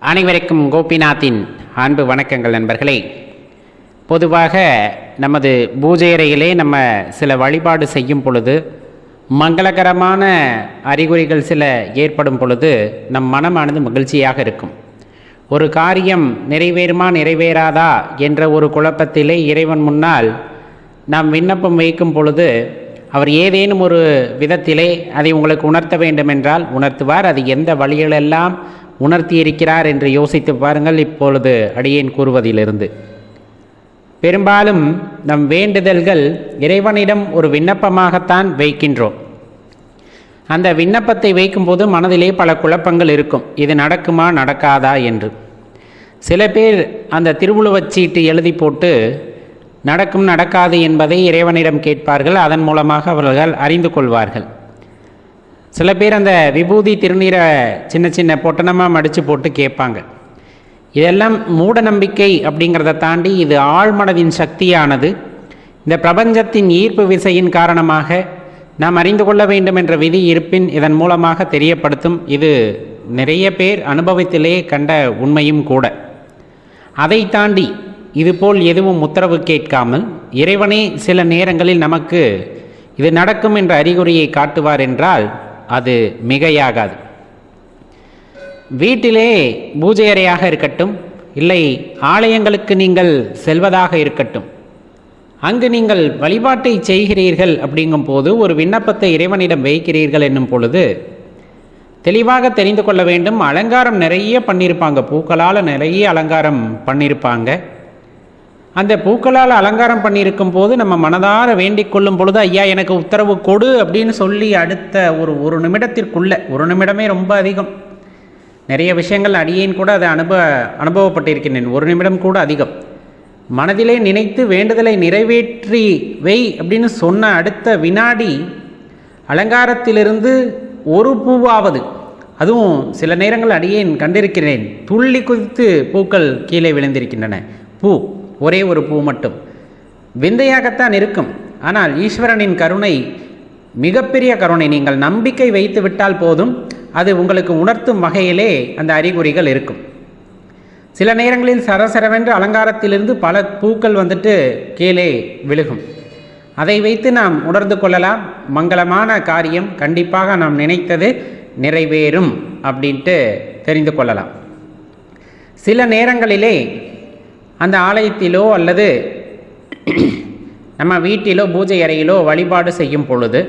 அனைவருக்கும் கோபிநாத்தின் அன்பு வணக்கங்கள் நண்பர்களே. பொதுவாக நமது பூஜை அறையிலே நம்ம சில வழிபாடு செய்யும் பொழுது மங்களகரமான அறிகுறிகள் சில ஏற்படும் பொழுது நம் மனமானது மகிழ்ச்சியாக இருக்கும். ஒரு காரியம் நிறைவேறுமா நிறைவேறாதா என்ற ஒரு குழப்பத்திலே இறைவன் முன்னால் நாம் விண்ணப்பம் வைக்கும் பொழுது அவர் ஏதேனும் ஒரு விதத்திலே அதை உங்களுக்கு உணர்த்த வேண்டுமென்றால் உணர்த்துவார். அது எந்த வழிகளெல்லாம் உணர்த்தியிருக்கிறார் என்று யோசித்து பாருங்கள். இப்பொழுது அடியேன் கூறுவதிலிருந்து பெரும்பாலும் நம் வேண்டுதல்கள் இறைவனிடம் ஒரு விண்ணப்பமாகத்தான் வைக்கின்றோம். அந்த விண்ணப்பத்தை வைக்கும்போது மனதிலே பல குழப்பங்கள் இருக்கும். இது நடக்குமா நடக்காதா? என்று. சில பேர் அந்த திருவுழுவச் சீட்டு எழுதி போட்டு நடக்கும் நடக்காது என்பதை இறைவனிடம் கேட்பார்கள். அதன் மூலமாக அவர்கள் அறிந்து கொள்வார்கள். சில பேர் அந்த விபூதி திருநீரை சின்ன சின்ன பொட்டணமாக மடித்து போட்டு கேட்பாங்க. இதெல்லாம் மூட நம்பிக்கை அப்படிங்கிறத தாண்டி இது ஆழ்மனதின் சக்தியானது. இந்த பிரபஞ்சத்தின் ஈர்ப்பு விசையின் காரணமாக நாம் அறிந்து கொள்ள வேண்டும் என்ற விதி இருப்பின் இதன் மூலமாக தெரியப்படுத்தும். இது நிறைய பேர் அனுபவத்திலே கண்ட உண்மையும் கூட. அதை தாண்டி இதுபோல் எதுவும் உத்தரவு கேட்காமல் இறைவனே சில நேரங்களில் நமக்கு இது நடக்கும் என்ற அறிகுறியை காட்டுவார் என்றால் அது மிகையாகாது. வீட்டிலே பூஜை அறையாக இருக்கட்டும் இல்லை ஆலயங்களுக்கு நீங்கள் செல்வதாக இருக்கட்டும் அங்கு நீங்கள் வழிபாட்டை செய்கிறீர்கள் அப்படிங்கும் போது ஒரு விண்ணப்பத்தை இறைவனிடம் வைக்கிறீர்கள் என்னும் பொழுது தெளிவாக தெரிந்து கொள்ள வேண்டும். அலங்காரம் நிறைய பண்ணியிருப்பாங்க பூக்களால் நிறைய அலங்காரம் பண்ணியிருப்பாங்க அந்த பூக்களால் அலங்காரம் பண்ணியிருக்கும் போது நம்ம மனதார வேண்டிக் கொள்ளும் பொழுது ஐயா எனக்கு உத்தரவு கொடு அப்படின்னு சொல்லி அடுத்த ஒரு ஒரு நிமிடத்திற்குள்ளே ஒரு நிமிடமே ரொம்ப அதிகம். நிறைய விஷயங்கள் அடியேன் கூட அதை அனுபவ அனுபவப்பட்டிருக்கின்றேன். ஒரு நிமிடம் கூட அதிகம். மனதிலே நினைத்து வேண்டுதலை நிறைவேற்றி வை அப்படின்னு சொன்ன அடுத்த வினாடி அலங்காரத்திலிருந்து ஒரு பூவாவது அதுவும் சில நேரங்கள் அடியேன் கண்டிருக்கிறேன் துள்ளி குதித்து பூக்கள் கீழே விழுந்திருக்கின்றன. பூ. ஒரே ஒரு பூ மட்டும். விந்தையாகத்தான் இருக்கும். ஆனால் ஈஸ்வரனின் கருணை மிகப்பெரிய கருணை நீங்கள் நம்பிக்கை வைத்து விட்டால் போதும் அது உங்களுக்கு உணர்த்தும் வகையிலே அந்த அறிகுறிகள் இருக்கும். சில நேரங்களில் சரசரவென்று அலங்காரத்திலிருந்து பல பூக்கள் வந்துட்டு கீழே விழுகும். அதை வைத்து நாம் உணர்ந்து கொள்ளலாம். மங்களமான காரியம் கண்டிப்பாக நாம் நினைத்தது நிறைவேறும் அப்படின்ட்டு தெரிந்து கொள்ளலாம். சில நேரங்களிலே அந்த ஆலயத்திலோ அல்லது நம்ம வீட்டிலோ பூஜை அறையிலோ வழிபாடு செய்யும் பொழுது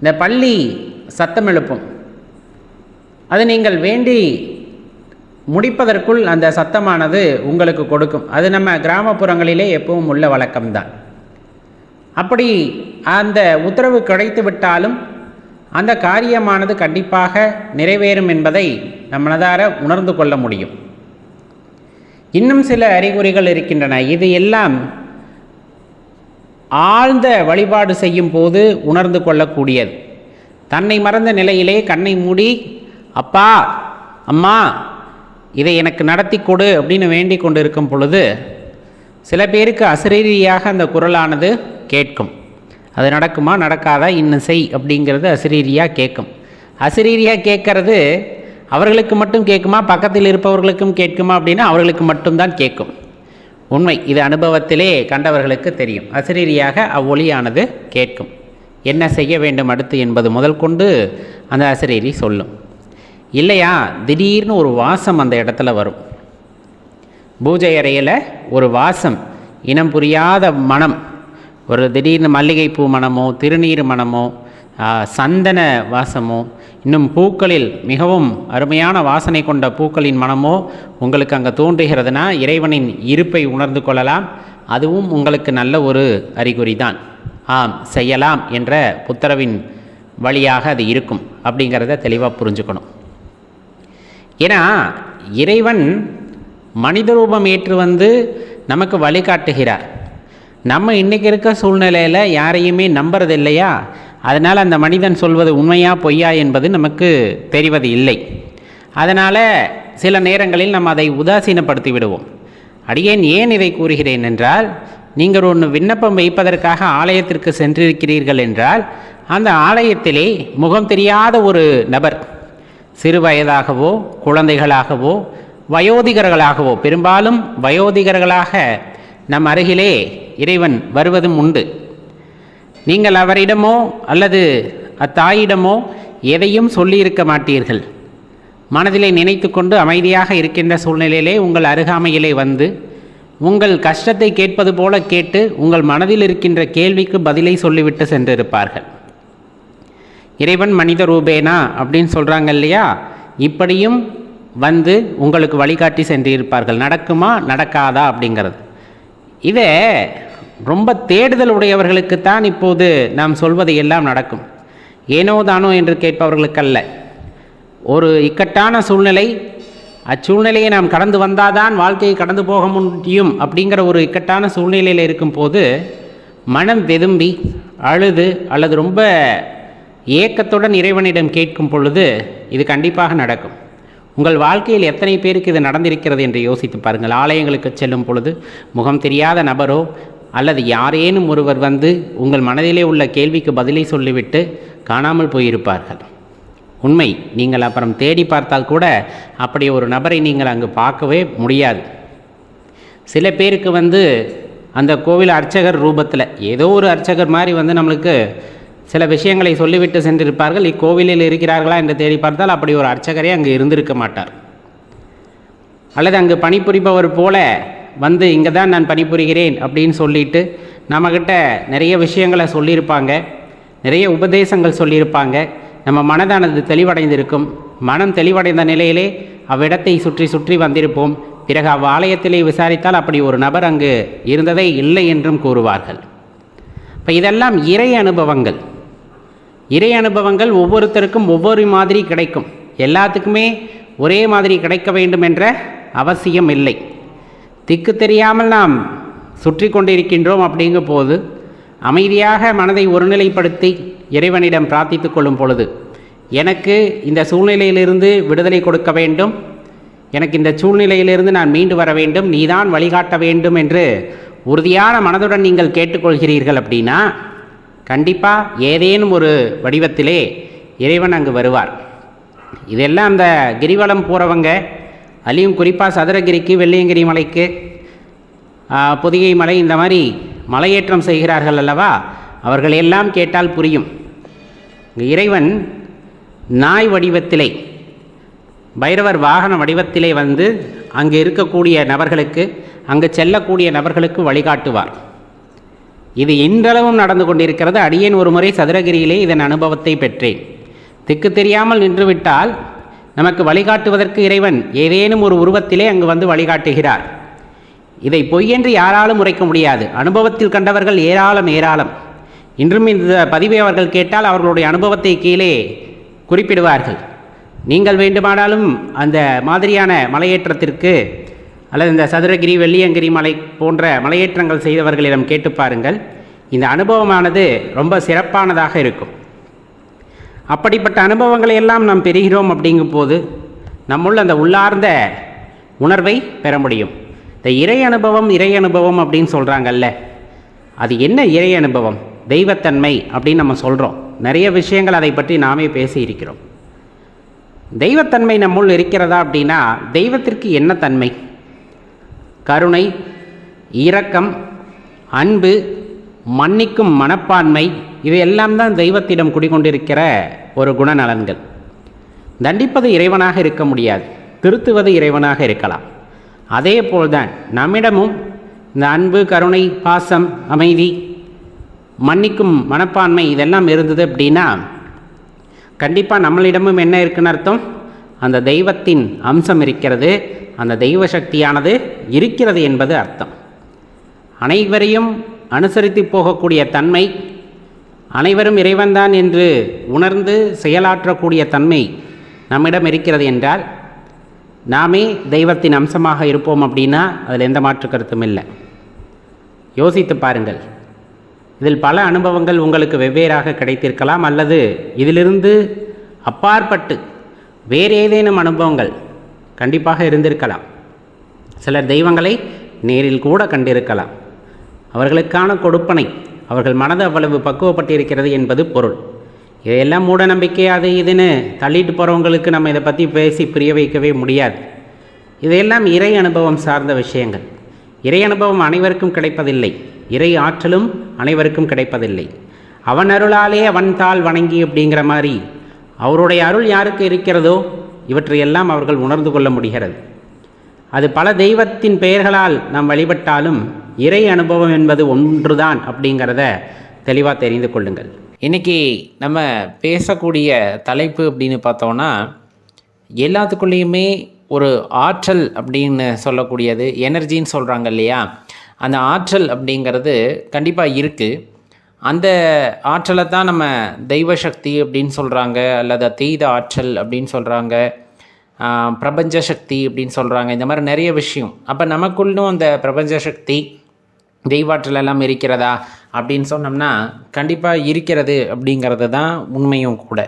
இந்த பள்ளி சத்தம் எழுப்பும். அது நீங்கள் வேண்டி முடிப்பதற்குள் அந்த சத்தமானது உங்களுக்கு கொடுக்கும். அது நம்ம கிராமப்புறங்களிலே எப்பவும் உள்ள வழக்கம்தான். அப்படி அந்த உத்தரவு கிடைத்து விட்டாலும் அந்த காரியமானது கண்டிப்பாக நிறைவேறும் என்பதை நம் மனதார உணர்ந்து கொள்ள முடியும். இன்னும் சில அறிகுறிகள் இருக்கின்றன. இது எல்லாம் ஆழ்ந்த வழிபாடு செய்யும் போது உணர்ந்து கொள்ளக்கூடியது. தன்னை மறந்த நிலையிலே கண்ணை மூடி அப்பா அம்மா இதை எனக்கு நடத்தி கொடு அப்படின்னு வேண்டி கொண்டு இருக்கும் பொழுது சில பேருக்கு அசரீரியாக அந்த குரலானது கேட்கும். அது நடக்குமா? நடக்காதா? இன்னும் செய் அப்படிங்கிறது அசரீரியாக கேட்கும். அசரீரியாக கேட்கறது அவர்களுக்கு மட்டும் கேட்குமா? பக்கத்தில் இருப்பவர்களுக்கும் கேட்குமா அப்படின்னா அவர்களுக்கு மட்டும்தான் கேட்கும். உண்மை. இது அனுபவத்திலே கண்டவர்களுக்கு தெரியும். அசரீரியாக அவ்வொலியானது கேட்கும். என்ன செய்ய வேண்டும் அடுத்து என்பது முதல் கொண்டு அந்த அசரீரி சொல்லும். இல்லையா? திடீர்னு ஒரு வாசம் அந்த இடத்துல வரும். பூஜை அறையில் ஒரு வாசம் இனம் புரியாத மனம். ஒரு திடீர்னு மல்லிகைப்பூ மனமோ திருநீர் மனமோ சந்தன வாசமோ இன்னும் பூக்களில் மிகவும் அருமையான வாசனை கொண்ட பூக்களின் மனமோ உங்களுக்கு அங்கே தோன்றுகிறதுனா இறைவனின் இருப்பை உணர்ந்து கொள்ளலாம். அதுவும் உங்களுக்கு நல்ல ஒரு அறிகுறி தான் ஆம் செய்யலாம் என்ற புத்தரவின் வழியாக அது இருக்கும் அப்படிங்கிறத தெளிவாக புரிஞ்சுக்கணும். ஏன்னா இறைவன் மனித ரூபம் ஏற்று வந்து நமக்கு வழிகாட்டுகிறார். நம்ம இன்றைக்கி இருக்க சூழ்நிலையில் யாரையுமே நம்புறது இல்லையா அதனால் அந்த மனிதன் சொல்வது உண்மையா பொய்யா என்பது நமக்கு தெரிவது இல்லை. அதனால் சில நேரங்களில் நம்ம அதை உதாசீனப்படுத்தி விடுவோம் அடியேன் ஏன் இதை கூறுகிறேன் என்றால் நீங்கள் ஒன்று விண்ணப்பம் வைப்பதற்காக ஆலயத்திற்கு சென்றிருக்கிறீர்கள் என்றால் அந்த ஆலயத்திலே முகம் தெரியாத ஒரு நபர் சிறு வயதாகவோ குழந்தைகளாகவோ வயோதிகர்களாகவோ பெரும்பாலும் வயோதிகர்களாக நம் அருகிலே இறைவன் வருவதும் உண்டு. நீங்கள் அவரிடமோ அல்லது அத்தாயிடமோ எதையும் சொல்லியிருக்க மாட்டீர்கள். மனதிலே நினைத்து கொண்டு அமைதியாக இருக்கின்ற சூழ்நிலையிலே உங்கள் அருகாமையிலே வந்து உங்கள் கஷ்டத்தை கேட்பது போல கேட்டு உங்கள் மனதில் இருக்கின்ற கேள்விக்கு பதிலை சொல்லிவிட்டு சென்றிருப்பார்கள். இறைவன் மனித ரூபேனா அப்படின்னு சொல்கிறாங்க இல்லையா? இப்படியும் வந்து உங்களுக்கு வழிகாட்டி சென்றிருப்பார்கள். நடக்குமா? நடக்காதா அப்படிங்கிறது. இதை ரொம்ப தேடுதல் உடையவர்களுக்குத்தான் இப்போது நாம் சொல்வது எல்லாம் நடக்கும். ஏனோ தானோ என்று கேட்பவர்களுக்கல்ல. ஒரு இக்கட்டான சூழ்நிலை அச்சூழ்நிலையை நாம் கடந்து வந்தாதான் வாழ்க்கையை கடந்து போக முடியும் அப்படிங்கிற ஒரு இக்கட்டான சூழ்நிலையில் இருக்கும்போது மனம் வெதும்பி அழுது அல்லது ரொம்ப ஏக்கத்துடன் இறைவனிடம் கேட்கும் பொழுது இது கண்டிப்பாக நடக்கும். உங்கள் வாழ்க்கையில் எத்தனை பேருக்கு இது நடந்திருக்கிறது என்று யோசித்து பாருங்கள். ஆலயங்களுக்கு செல்லும் பொழுது முகம் தெரியாத நபரோ அல்லது யாரேனும் ஒருவர் வந்து உங்கள் மனதிலே உள்ள கேள்விக்கு பதிலை சொல்லிவிட்டு காணாமல் போயிருப்பார்கள். உண்மை நீங்கள் அப்புறம் தேடி பார்த்தால் கூட அப்படி ஒரு நபரை நீங்கள் அங்கு பார்க்கவே முடியாது. சில பேருக்கு வந்து அந்த கோவில் அர்ச்சகர் ரூபத்தில் ஏதோ ஒரு அர்ச்சகர் மாதிரி வந்து நம்மளுக்கு சில விஷயங்களை சொல்லிவிட்டு சென்றிருப்பார்கள். இக்கோவிலில் இருக்கிறார்களா என்று தேடி பார்த்தால் அப்படி ஒரு அர்ச்சகரே அங்கு இருந்திருக்க மாட்டார். அல்லது அங்கு பணிபுரிபவர் போல வந்து இங்கே தான் நான் பணிபுரிகிறேன் அப்படின்னு சொல்லிட்டு நம்மக்கிட்ட நிறைய விஷயங்களை சொல்லியிருப்பாங்க. நிறைய உபதேசங்கள் சொல்லியிருப்பாங்க. நம்ம மனதானது தெளிவடைந்திருக்கும். மனம் தெளிவடைந்த நிலையிலே அவ்விடத்தை சுற்றி சுற்றி வந்திருப்போம். பிறகு அவ்வாலயத்திலே விசாரித்தால் அப்படி ஒரு நபர் அங்கு இருந்ததே இல்லை என்றும் கூறுவார்கள். இப்போ இதெல்லாம் இறை அனுபவங்கள். இறை அனுபவங்கள் ஒவ்வொருத்தருக்கும் ஒவ்வொரு மாதிரி கிடைக்கும். எல்லாத்துக்குமே ஒரே மாதிரி கிடைக்க வேண்டும் என்ற அவசியம் இல்லை. திக்கு தெரியாமல் நாம் சுற்றி கொண்டிருக்கின்றோம் அப்படிங்கும் போது அமைதியாக மனதை ஒருநிலைப்படுத்தி இறைவனிடம் பிரார்த்தித்து கொள்ளும் பொழுது எனக்கு இந்த சூழ்நிலையிலிருந்து விடுதலை கொடுக்க வேண்டும். எனக்கு இந்த சூழ்நிலையிலிருந்து நான் மீண்டு வர வேண்டும். நீதான் வழிகாட்ட வேண்டும் என்று உறுதியான மனதுடன் நீங்கள் கேட்டுக்கொள்கிறீர்கள் அப்படின்னா கண்டிப்பாக ஏதேனும் ஒரு வடிவத்திலே இறைவன் அங்கு வருவார். இதெல்லாம் அந்த கிரிவலம் போகிறவங்க அதுலேயும் குறிப்பாக சதுரகிரிக்கு வெள்ளியங்கிரி மலைக்கு பொதிகை மலை இந்த மாதிரி மலையேற்றம் செய்கிறார்கள் அல்லவா? அவர்கள் எல்லாம் கேட்டால் புரியும். இறைவன் நாய் வடிவத்திலே பைரவர் வாகன வடிவத்திலே வந்து அங்கு இருக்கக்கூடிய நபர்களுக்கு அங்கு செல்லக்கூடிய நபர்களுக்கு வழிகாட்டுவார். இது இன்றளவும் நடந்து கொண்டிருக்கிறது. அடியேன் ஒரு முறை சதுரகிரியிலே இதன் அனுபவத்தை பெற்றேன். திக்கு தெரியாமல் நின்றுவிட்டால் நமக்கு வழிகாட்டுவதற்கு இறைவன் ஏதேனும் ஒரு உருவத்திலே அங்கு வந்து வழிகாட்டுகிறார். இதை பொய்யென்று யாராலும் உரைக்க முடியாது. அனுபவத்தில் கண்டவர்கள் ஏராளம் ஏராளம். இன்றும் இந்த பதிவை அவர்கள் கேட்டால் அவர்களுடைய அனுபவத்தை கீழே குறிப்பிடுவார்கள். நீங்கள் வேண்டுமானாலும் அந்த மாதிரியான மலையேற்றத்திற்கு அல்லது இந்த சதுரகிரி வெள்ளியங்கிரி மலை போன்ற மலையேற்றங்கள் செய்தவர்களிடம் கேட்டு பாருங்கள். இந்த அனுபவமானது ரொம்ப சிறப்பானதாக இருக்கும். அப்படிப்பட்ட அனுபவங்களை எல்லாம் நாம் பெறுகிறோம் அப்படிங்கும் போது நம்முள்ள அந்த உள்ளார்ந்த உணர்வை பெற முடியும். இந்த இறை அனுபவம் இறை அனுபவம் அப்படின்னு சொல்கிறாங்கல்ல அது என்ன இறை அனுபவம்? தெய்வத்தன்மை அப்படின்னு நம்ம சொல்கிறோம் நிறைய விஷயங்கள் அதை பற்றி நாமே பேசியிருக்கிறோம். தெய்வத்தன்மை நம்முள் இருக்கிறதா அப்படின்னா தெய்வத்திற்கு என்ன தன்மை? கருணை இரக்கம் அன்பு மன்னிக்கும் மனப்பான்மை இவையெல்லாம் தான் தெய்வத்திடம் குடிகொண்டிருக்கிற ஒரு குணநலன்கள். தண்டிப்பது இறைவனாக இருக்க முடியாது. திருத்துவது இறைவனாக இருக்கலாம். அதே போல்தான் நம்மிடமும் இந்த அன்பு கருணை பாசம் அமைதி மன்னிக்கும் மனப்பான்மை இதெல்லாம் இருந்தது அப்படின்னா கண்டிப்பாக நம்மளிடமும் என்ன இருக்குன்னு அர்த்தம்? அந்த தெய்வத்தின் அம்சம் இருக்கிறது அந்த தெய்வ சக்தியானது இருக்கிறது என்பது அர்த்தம். அனைவரையும் அனுசரித்து போகக்கூடிய தன்மை அனைவரும் இறைவன்தான் என்று உணர்ந்து செயலாற்றக்கூடிய தன்மை நம்மிடம் இருக்கிறது என்றால் நாமே தெய்வத்தின் அம்சமாக இருப்போம் அப்படின்னா அதில் எந்த மாற்று கருத்தும் இல்லை. யோசித்து பாருங்கள். இதில் பல அனுபவங்கள் உங்களுக்கு வெவ்வேறாக கிடைத்திருக்கலாம் அல்லது இதிலிருந்து அப்பாற்பட்டு வேறு ஏதேனும் அனுபவங்கள் கண்டிப்பாக இருந்திருக்கலாம். சிலர் தெய்வங்களை நேரில் கூட கண்டிருக்கலாம். அவர்களுக்கான கொடுப்பனை அவர்கள் மனது அவ்வளவு பக்குவப்பட்டிருக்கிறது என்பது பொருள். இதையெல்லாம் மூட நம்பிக்கை அது இதுன்னு தள்ளிட்டு போகிறவங்களுக்கு நம்ம இதை பற்றி பேசி புரிய வைக்கவே முடியாது. இதையெல்லாம் இறை அனுபவம் சார்ந்த விஷயங்கள். இறை அனுபவம் அனைவருக்கும் கிடைப்பதில்லை. இறை ஆற்றலும் அனைவருக்கும் கிடைப்பதில்லை. அவன் அருளாலே அவன் தாள் வணங்கி அப்படிங்கிற மாதிரி அவருடைய அருள் யாருக்கு இருக்கிறதோ இவற்றையெல்லாம் அவர்கள் உணர்ந்து கொள்ள முடிகிறது. அது பல தெய்வத்தின் பெயர்களால் நாம் வழிபட்டாலும் இறை அனுபவம் என்பது ஒன்றுதான் அப்படிங்கிறத தெளிவாக தெரிந்து கொள்ளுங்கள். இன்றைக்கி நம்ம பேசக்கூடிய தலைப்பு அப்படின்னு பார்த்தோன்னா எல்லாத்துக்குள்ளேயுமே ஒரு ஆற்றல் அப்படின்னு சொல்லக்கூடியது எனர்ஜின்னு சொல்கிறாங்க இல்லையா? அந்த ஆற்றல் அப்படிங்கிறது கண்டிப்பாக இருக்குது அந்த ஆற்றலை தான் நம்ம தெய்வ சக்தி அப்படின்னு சொல்கிறாங்க அல்லது தெய்த ஆற்றல் அப்படின்னு சொல்கிறாங்க பிரபஞ்ச சக்தி அப்படின்னு சொல்கிறாங்க இந்த மாதிரி நிறைய விஷயம். அப்போ நமக்குள்ளும் அந்த பிரபஞ்ச சக்தி தெய்வாற்றல் எல்லாம் இருக்கிறதா அப்படின்னு சொன்னோம்னா கண்டிப்பாக இருக்கிறது அப்படிங்கிறது தான் உண்மையும் கூட.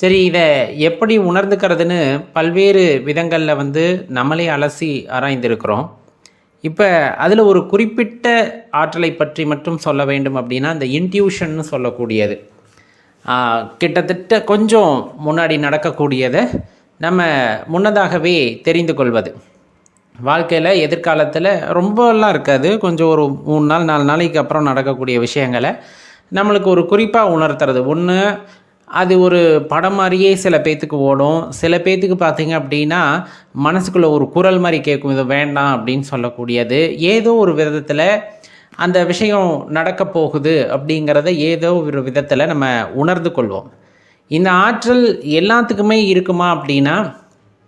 சரி இதை எப்படி உணர்ந்துக்கிறதுன்னு பல்வேறு விதங்களில் வந்து நம்மளே அலசி ஆராய்ந்திருக்கிறோம். இப்போ அதில் ஒரு குறிப்பிட்ட ஆற்றலை பற்றி மட்டும் சொல்ல வேண்டும் அப்படின்னா இந்த இன்ட்யூஷன்னு சொல்லக்கூடியது. கிட்டத்தட்ட கொஞ்சம் முன்னாடி நடக்கக்கூடியதை நம்ம முன்னதாகவே தெரிந்து கொள்வது. வாழ்க்கையில் எதிர்காலத்தில் ரொம்பலாம் இருக்காது. கொஞ்சம் ஒரு மூணு நாள் நாலு நாளைக்கு அப்புறம் நடக்கக்கூடிய விஷயங்களை நம்மளுக்கு ஒரு குறிப்பாக உணர்த்துறது. ஒன்று அது ஒரு படம் மாதிரியே சில பேர்த்துக்கு ஓடும். சில பேர்த்துக்கு பார்த்தீங்க அப்படின்னா மனசுக்குள்ளே ஒரு குரல் மாதிரி கேட்கும். இது வேண்டாம் அப்படின்னு சொல்லக்கூடியது. ஏதோ ஒரு விதத்தில் அந்த விஷயம் நடக்க போகுது அப்படிங்கிறத ஏதோ ஒரு விதத்தில் நம்ம உணர்ந்து கொள்வோம். இந்த ஆற்றல் எல்லாத்துக்குமே இருக்குமா அப்படின்னா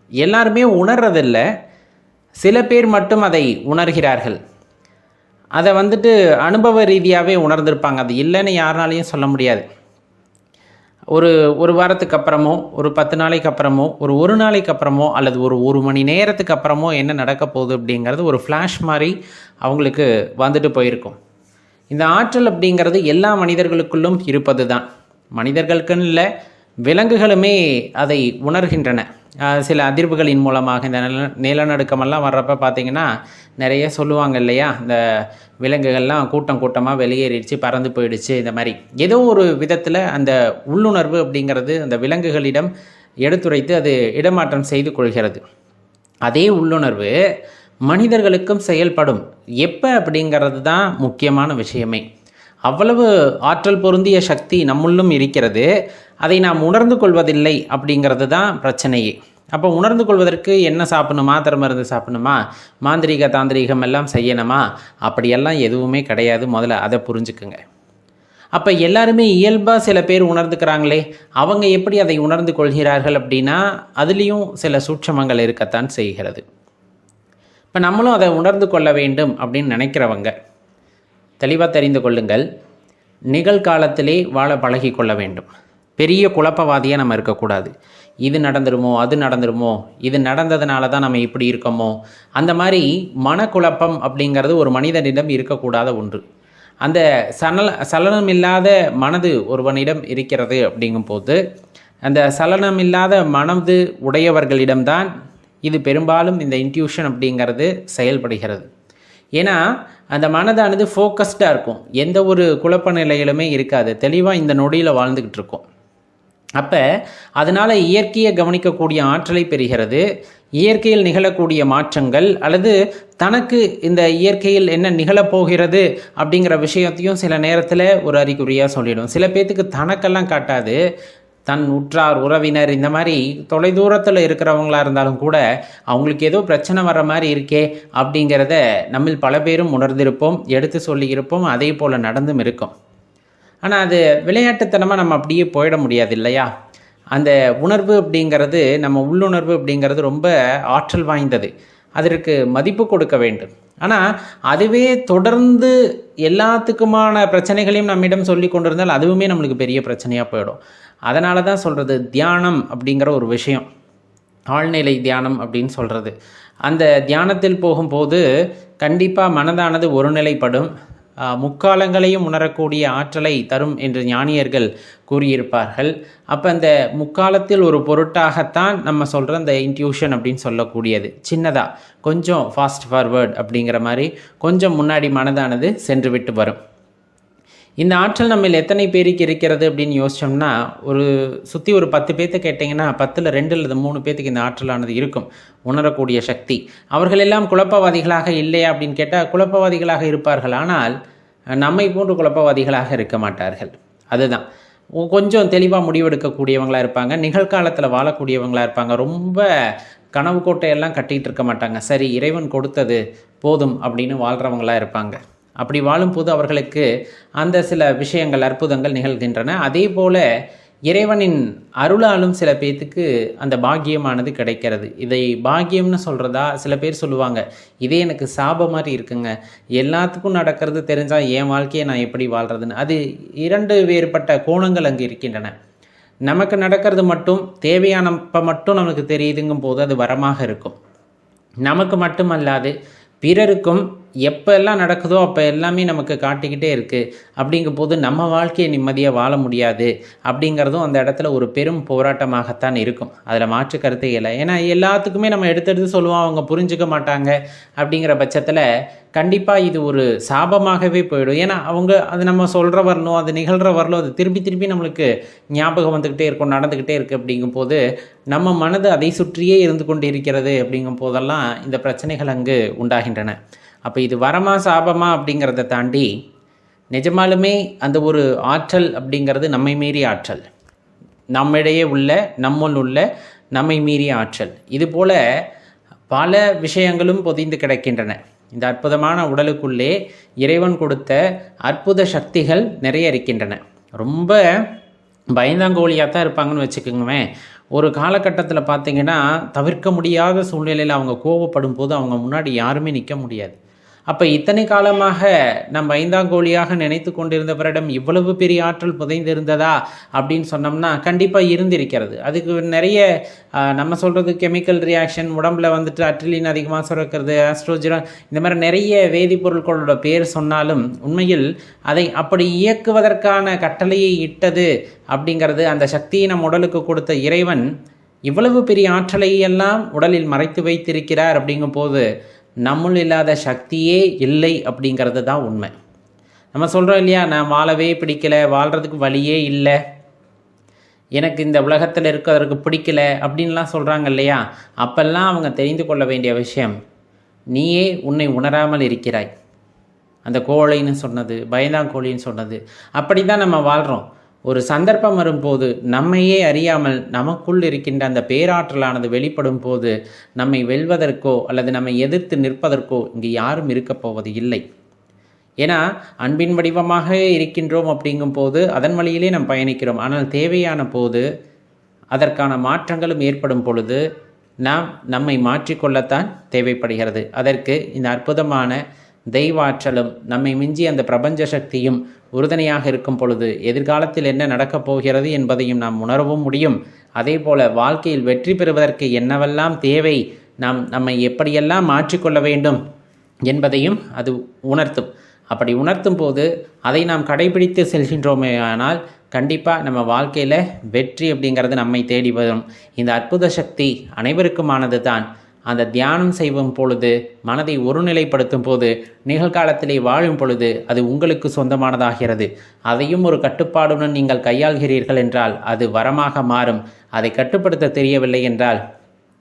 எல்லாருமே உணர்றதில்லை. சில பேர் மட்டும் அதை உணர்கிறார்கள். அதை வந்துட்டு அனுபவ ரீதியாகவே உணர்ந்திருப்பாங்க. அது இல்லைன்னு யாருனாலையும் சொல்ல முடியாது. ஒரு ஒரு வாரத்துக்கு அப்புறமோ ஒரு பத்து நாளைக்கு அப்புறமோ ஒரு ஒரு நாளைக்கு அப்புறமோ அல்லது ஒரு ஒரு மணி நேரத்துக்கு அப்புறமோ என்ன நடக்க போகுது அப்படிங்கிறது ஒரு ஃப்ளாஷ் மாதிரி அவங்களுக்கு வந்துட்டு போயிருக்கும். இந்த ஆற்றல் அப்படிங்கிறது எல்லா மனிதர்களுக்குள்ளும் இருப்பது தான் மனிதர்களுக்குன்னு இல்லை விலங்குகளுமே அதை உணர்கின்றன. சில அதிர்வுகளின் மூலமாக இந்த நில நிலநடுக்கமெல்லாம் வர்றப்ப பார்த்தீங்கன்னா நிறைய சொல்லுவாங்க இல்லையா? இந்த விலங்குகள்லாம் கூட்டம் கூட்டமாக வெளியேறிடுச்சு பறந்து போயிடுச்சு இந்த மாதிரி. ஏதோ ஒரு விதத்தில் அந்த உள்ளுணர்வு அப்படிங்கிறது அந்த விலங்குகளிடம் எடுத்துரைத்து அது இடமாற்றம் செய்து கொள்கிறது. அதே உள்ளுணர்வு மனிதர்களுக்கும் செயல்படும். எப்போ அப்படிங்கிறது தான் முக்கியமான விஷயமே. அவ்வளவு ஆற்றல் பொருந்திய சக்தி நம்முள்ளும் இருக்கிறது. அதை நாம் உணர்ந்து கொள்வதில்லை அப்படிங்கிறது தான் பிரச்சனையே. அப்போ உணர்ந்து கொள்வதற்கு என்ன சாப்பிடணுமா? மாத்திரை மருந்து சாப்பிடணுமா? மாந்திரீக தாந்திரீகம் எல்லாம் செய்யணுமா? அப்படியெல்லாம் எதுவுமே கிடையாது. முதல்ல அதை புரிஞ்சுக்குங்க. அப்போ எல்லாருமே இயல்பாக சில பேர் உணர்ந்துக்கிறாங்களே அவங்க எப்படி அதை உணர்ந்து கொள்கிறார்கள் அப்படின்னா அதுலேயும் சில சூட்சமங்கள் இருக்கத்தான் செய்கிறது. இப்போ நம்மளும் அதை உணர்ந்து கொள்ள வேண்டும் அப்படின்னு நினைக்கிறவங்க தெளிவாக தெரிந்து கொள்ளுங்கள். நிகழ்காலத்திலே வாழ பழகி கொள்ள வேண்டும். பெரிய குழப்பவாதியாக நம்ம இருக்கக்கூடாது. இது நடந்துருமோ அது நடந்துருமோ இது நடந்ததுனால தான் நம்ம இப்படி இருக்கோமோ அந்த மாதிரி மனக்குழப்பம் அப்படிங்கிறது ஒரு மனிதனிடம் இருக்கக்கூடாத ஒன்று. அந்த சலன சலனம் இல்லாத மனது ஒருவனிடம் இருக்கிறது அப்படிங்கும்போது அந்த சலனம் இல்லாத மனது உடையவர்களிடம்தான் இது பெரும்பாலும் இந்த இன்ட்யூஷன் அப்படிங்கிறது செயல்படுகிறது. ஏன்னா அந்த மனதானது ஃபோக்கஸ்டாக இருக்கும். எந்த ஒரு குழப்ப நிலையிலுமே இருக்காது. தெளிவாக இந்த நொடியில் வாழ்ந்துக்கிட்டு இருக்கும். அப்போ அதனால் இயற்கையை கவனிக்கக்கூடிய ஆற்றலை பெறுகிறது. இயற்கையில் நிகழக்கூடிய மாற்றங்கள் அல்லது தனக்கு இந்த இயற்கையில் என்ன நிகழப்போகிறது அப்படிங்கிற விஷயத்தையும் சில நேரத்தில் ஒரு அறிகுறியாக சொல்லிடும். சில பேர்த்துக்கு தனக்கெல்லாம் காட்டாது. தன் உற்றார் உறவினர் இந்த மாதிரி தொலைதூரத்தில் இருக்கிறவங்களா இருந்தாலும் கூட அவங்களுக்கு ஏதோ பிரச்சனை வர மாதிரி இருக்கே அப்படிங்கிறத நம்மில் பல பேரும் உணர்ந்திருப்போம் எடுத்து சொல்லியிருப்போம் அதே போல் நடந்தும் இருக்கும். ஆனால் அது விளையாட்டுத்தனமாக நம்ம அப்படியே போயிட முடியாது இல்லையா? அந்த உணர்வு அப்படிங்கிறது நம்ம உள்ளுணர்வு அப்படிங்கிறது ரொம்ப ஆற்றல் வாய்ந்தது. அதற்கு மதிப்பு கொடுக்க வேண்டும். ஆனால் அதுவே தொடர்ந்து எல்லாத்துக்குமான பிரச்சனைகளையும் நம்மிடம் சொல்லி கொண்டிருந்தால் அதுவுமே நம்மளுக்கு பெரிய பிரச்சனையாக போயிடும். அதனால தான் சொல்கிறது தியானம் அப்படிங்கிற ஒரு விஷயம். ஆழ்நிலை தியானம் அப்படின்னு சொல்கிறது அந்த தியானத்தில் போகும்போது கண்டிப்பாக மனதானது ஒருநிலைப்படும். முக்காலங்களையும் உணரக்கூடிய ஆற்றலை தரும் என்று ஞானியர்கள் கூறியிருப்பார்கள். அப்போ அந்த முக்காலத்தில் ஒரு பொருட்டாகத்தான் நம்ம சொல்கிற அந்த இன்ட்யூஷன் அப்படின்னு சொல்லக்கூடியது. சின்னதாக கொஞ்சம் ஃபாஸ்ட் ஃபார்வேர்டு அப்படிங்கிற மாதிரி கொஞ்சம் முன்னாடி மனதானது சென்று விட்டு வரும். இந்த ஆற்றல் நம்ம எத்தனை பேருக்கு இருக்கிறது அப்படின்னு யோசிச்சோம்னா ஒரு சுற்றி ஒரு பத்து பேர்த்த கேட்டிங்கன்னா பத்தில் ரெண்டு அல்லது மூணு பேர்த்துக்கு இந்த ஆற்றலானது இருக்கும். உணரக்கூடிய சக்தி. அவர்கள் எல்லாம் குழப்பவாதிகளாக இல்லையா அப்படின்னு கேட்டால் குழப்பவாதிகளாக இருப்பார்கள். ஆனால் நம்மை போன்று குழப்பவாதிகளாக இருக்க மாட்டார்கள். அதுதான். கொஞ்சம் தெளிவாக முடிவெடுக்கக்கூடியவங்களாக இருப்பாங்க. நிகழ்காலத்தில் வாழக்கூடியவங்களாக இருப்பாங்க. ரொம்ப கனவு கோட்டையெல்லாம் கட்டிகிட்டு இருக்க மாட்டாங்க. சரி இறைவன் கொடுத்தது போதும் அப்படின்னு வாழ்கிறவங்களாக இருப்பாங்க. அப்படி வாழும்போது அவர்களுக்கு அந்த சில விஷயங்கள் அற்புதங்கள் நிகழ்கின்றன. அதே போல் இறைவனின் அருளாலும் சில பேர்த்துக்கு அந்த பாக்கியமானது கிடைக்கிறது. இதை பாக்கியம்னு சொல்கிறதா சில பேர் சொல்லுவாங்க. இதே எனக்கு சாபம் மாதிரி இருக்குங்க. எல்லாத்துக்கும் நடக்கிறது தெரிஞ்சால் என் வாழ்க்கையை நான் எப்படி வாழ்கிறதுன்னு அது இரண்டு வேறுபட்ட கோணங்கள் அங்கு இருக்கின்றன. நமக்கு நடக்கிறது மட்டும் தேவையானப்போ மட்டும் நமக்கு தெரியுதுங்கும் போது அது வரமாக இருக்கும். நமக்கு மட்டுமல்லாது பிறருக்கும் எப்போல்லாம் நடக்குதோ அப்போ எல்லாமே நமக்கு காட்டிக்கிட்டே இருக்குது அப்படிங்கும் போது நம்ம வாழ்க்கையை நிம்மதியாக வாழ முடியாது. அப்படிங்கிறதும் அந்த இடத்துல ஒரு பெரும் போராட்டமாகத்தான் இருக்கும். அதில் மாற்று கருத்தே இல்லை. ஏன்னா எல்லாத்துக்குமே நம்ம எடுத்தெடுத்து சொல்லுவோம் அவங்க புரிஞ்சுக்க மாட்டாங்க அப்படிங்கிற பட்சத்தில் கண்டிப்பாக இது ஒரு சாபமாகவே போயிடும். ஏன்னா அவங்க அது நம்ம சொல்கிற வரணும் அது நிகழ்கிற வரலும் அது திருப்பி திருப்பி நம்மளுக்கு ஞாபகம் வந்துக்கிட்டே இருக்கும் நடந்துக்கிட்டே இருக்குது அப்படிங்கும்போது நம்ம மனது அதை சுற்றியே இருந்து கொண்டு இருக்கிறது அப்படிங்கும் போதெல்லாம் இந்த பிரச்சனைகள் அங்கு உண்டாகின்றன. அப்போ இது வரமா சாபமா அப்படிங்கிறத தாண்டி நிஜமாலுமே அந்த ஒரு ஆற்றல் அப்படிங்கிறது நம்மை மீறிய ஆற்றல். நம்மிடையே உள்ள நம்முள் உள்ள நம்மை மீறிய ஆற்றல். இதுபோல் பல விஷயங்களும் பொதிந்து கிடக்கின்றன. இந்த அற்புதமான உடலுக்குள்ளே இறைவன் கொடுத்த அற்புத சக்திகள் நிறைய இருக்கின்றன. ரொம்ப பயந்தாங்கோழியாக தான் இருப்பாங்கன்னு வச்சுக்கோங்களேன். ஒரு காலகட்டத்தில் பார்த்தீங்கன்னா தவிர்க்க முடியாத சூழ்நிலையில் அவங்க கோவப்படும் போது அவங்க முன்னாடி யாருமே நிற்க முடியாது. அப்போ இத்தனை காலமாக நம் ஐந்தாங்கோழியாக நினைத்து கொண்டிருந்தவரிடம் இவ்வளவு பெரிய ஆற்றல் புதைந்திருந்ததா அப்படின்னு சொன்னோம்னா கண்டிப்பாக இருந்திருக்கிறது. அதுக்கு நிறைய நம்ம சொல்கிறது கெமிக்கல் ரியாக்ஷன் உடம்புல வந்துட்டு அட்ரிலின் அதிகமாக சுரக்கிறது ஆஸ்ட்ரோஜிரா இந்த மாதிரி நிறைய வேதிப்பொருட்களோட பேர் சொன்னாலும் உண்மையில் அதை அப்படி இயக்குவதற்கான கட்டளையை இட்டது அப்படிங்கிறது அந்த சக்தியை நம் உடலுக்கு கொடுத்த இறைவன் இவ்வளவு பெரிய ஆற்றலை எல்லாம் உடலில் மறைத்து வைத்திருக்கிறார் அப்படிங்கும்போது நம்முள் இல்லாத சக்தியே இல்லை அப்படிங்கிறது தான் உண்மை. நம்ம சொல்கிறோம் இல்லையா நான் வாழவே பிடிக்கல வாழ்கிறதுக்கு வழியே இல்லை. எனக்கு இந்த உலகத்தில் இருக்கிறதுக்கு பிடிக்கல அப்படின்லாம் சொல்கிறாங்க இல்லையா? அப்பெல்லாம் அவங்க தெரிந்து கொள்ள வேண்டிய விஷயம் நீயே உன்னை உணராமல் இருக்கிறாய். அந்த கோழைன்னு சொன்னது பயந்தாங்கோழின்னு சொன்னது அப்படி தான் நம்ம வாழ்கிறோம் ஒரு சந்தர்ப்பம் வரும்போது நம்மையே அறியாமல் நமக்குள் இருக்கின்ற அந்த பேராற்றலானது வெளிப்படும் போது நம்மை வெல்வதற்கோ அல்லது நம்மை எதிர்த்து நிற்பதற்கோ இங்கு யாரும் இருக்கப் போவது இல்லை. ஏன்னா அன்பின் வடிவமாக இருக்கின்றோம் அப்படிங்கும் போது அதன் வழியிலே நாம் பயணிக்கிறோம். ஆனால் தேவையான போது அதற்கான மாற்றங்களும் ஏற்படும் பொழுது நாம் நம்மை மாற்றிக்கொள்ளத்தான் தேவைப்படுகிறது. அதற்கு இந்த அற்புதமான தெய்வாற்றலும் நம்மை மிஞ்சி அந்த பிரபஞ்ச சக்தியும் உறுதுணையாக இருக்கும் பொழுது எதிர்காலத்தில் என்ன நடக்கப் போகிறது என்பதையும் நாம் உணரவும் முடியும். அதே போல வாழ்க்கையில் வெற்றி பெறுவதற்கு என்னவெல்லாம் தேவை நாம் நம்மை எப்படியெல்லாம் மாற்றிக்கொள்ள வேண்டும் என்பதையும் அது உணர்த்தும். அப்படி உணர்த்தும் போது அதை நாம் கடைபிடித்து செல்கின்றோமே ஆனால் கண்டிப்பாக நம்ம வாழ்க்கையில் வெற்றி அப்படிங்கிறது நம்மை தேடி வரும். இந்த அற்புத சக்தி அனைவருக்குமானது தான் அந்த தியானம் செய்யும் பொழுது மனதை ஒருநிலைப்படுத்தும் போது நிகழ்காலத்திலே வாழும் பொழுது அது உங்களுக்கு சொந்தமானதாகிறது. அதையும் ஒரு கட்டுப்பாடுடன் நீங்கள் கையாள்கிறீர்கள் என்றால் அது வரமாக மாறும். அதை கட்டுப்படுத்த தெரியவில்லை என்றால்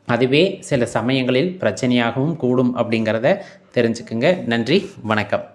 அதுவே சில சமயங்களில் பிரச்சனையாகவும் கூடும் அப்படிங்கிறத தெரிஞ்சுக்குங்க. நன்றி வணக்கம்.